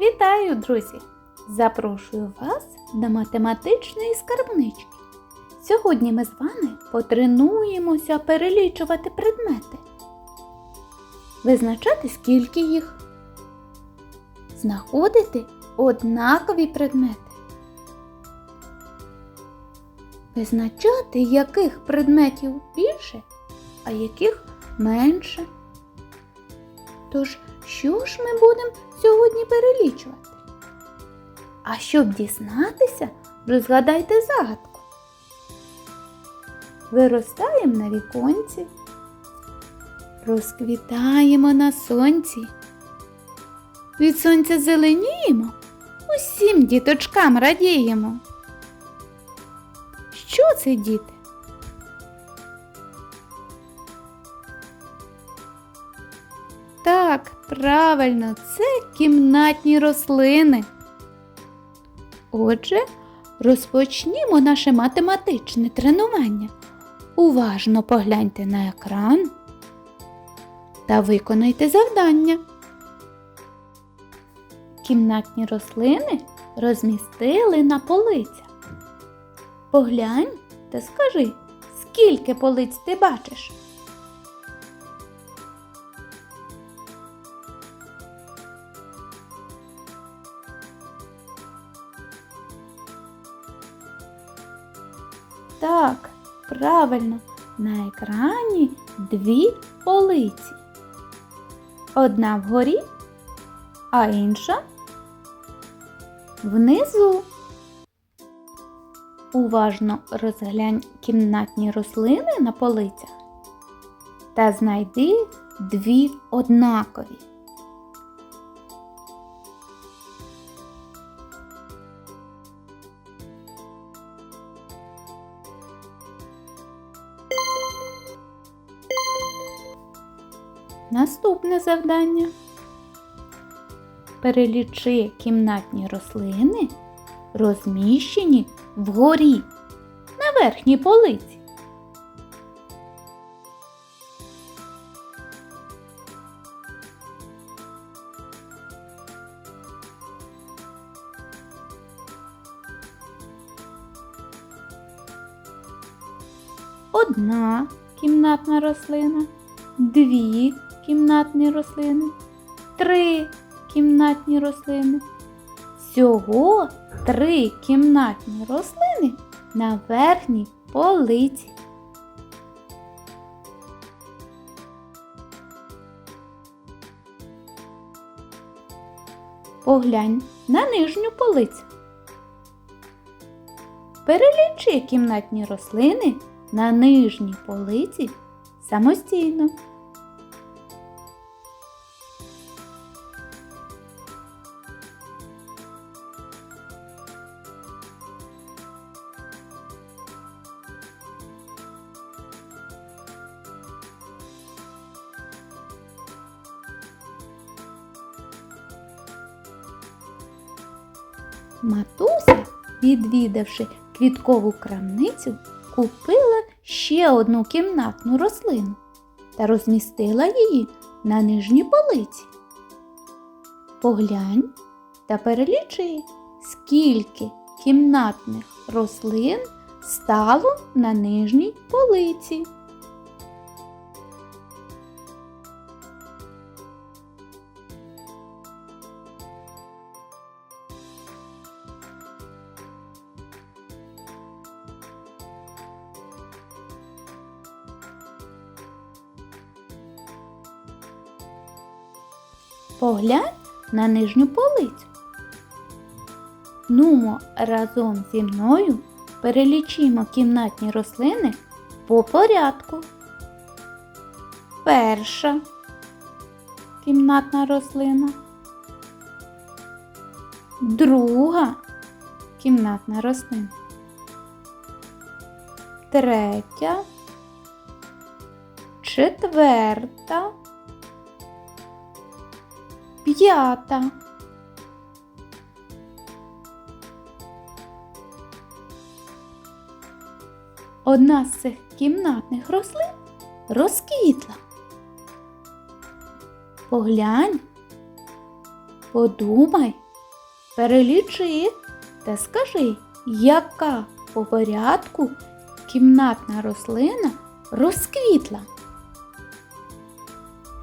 Вітаю, друзі! Запрошую вас до математичної скарбнички. Сьогодні ми з вами потренуємося перелічувати предмети, визначати, скільки їх, знаходити однакові предмети, визначати, яких предметів більше, а яких менше. Тож, що ж ми будемо сьогодні перелічувати? А щоб дізнатися, розгадайте загадку. Виростаємо на віконці, розквітаємо на сонці. Від сонця зеленіємо, усім діточкам радіємо. Що це, діти? Так, правильно, це кімнатні рослини. Отже, розпочнімо наше математичне тренування. Уважно погляньте на екран та виконайте завдання. Кімнатні рослини розмістили на полицях. Поглянь та скажи, скільки полиць ти бачиш? Так, правильно, на екрані дві полиці. Одна вгорі, а інша внизу. Уважно розглянь кімнатні рослини на полицях та знайди дві однакові. Наступне завдання. Перелічи кімнатні рослини, розміщені вгорі на верхній полиці. Одна кімнатна рослина, дві кімнатні рослини, три кімнатні рослини. Всього три кімнатні рослини на верхній полиці. Поглянь на нижню полицю. Перелічи кімнатні рослини на нижній полиці самостійно. Матуся, відвідавши квіткову крамницю, купила ще одну кімнатну рослину та розмістила її на нижній полиці. Поглянь та перелічи, скільки кімнатних рослин стало на нижній полиці. Поглянь на нижню полицю. Нумо разом зі мною перелічимо кімнатні рослини по порядку. Перша кімнатна рослина. Друга кімнатна рослина. Третя. Четверта. П'ята. Одна з цих кімнатних рослин розквітла. Поглянь, подумай перелічи та скажи, яка по порядку кімнатна рослина розквітла.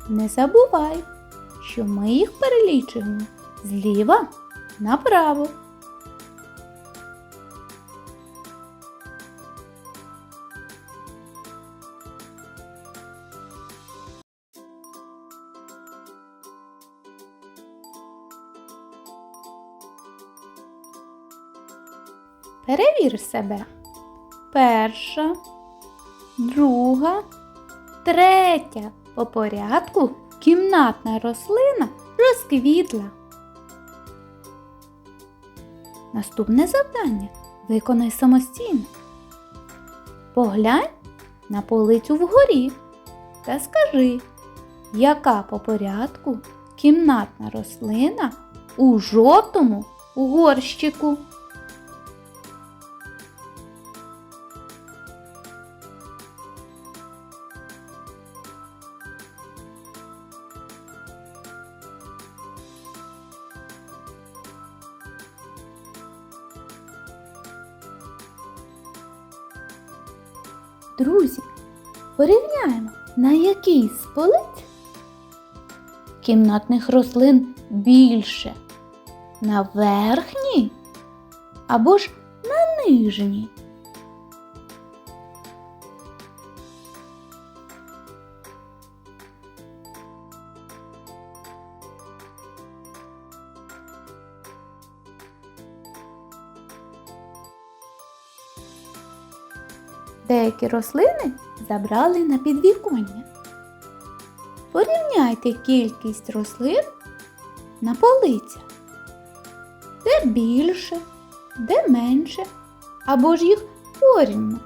Не забувай, що ми їх перелічуємо зліва направо. Перевір себе. Перша, друга, третя по порядку кімнатна рослина розквітла. Наступне завдання виконай самостійно. Поглянь на полицю вгорі та скажи, яка по порядку кімнатна рослина у жовтому горщику. Друзі, порівняємо, на якій з полиць кімнатних рослин більше. На верхній або ж на нижній. Деякі рослини забрали на підвіконня. Порівняйте кількість рослин на полицях. Де більше, де менше, або ж їх порівну.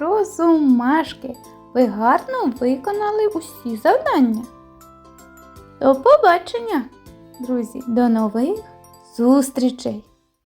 Розумашки, ви гарно виконали усі завдання. До побачення, друзі, до нових зустрічей!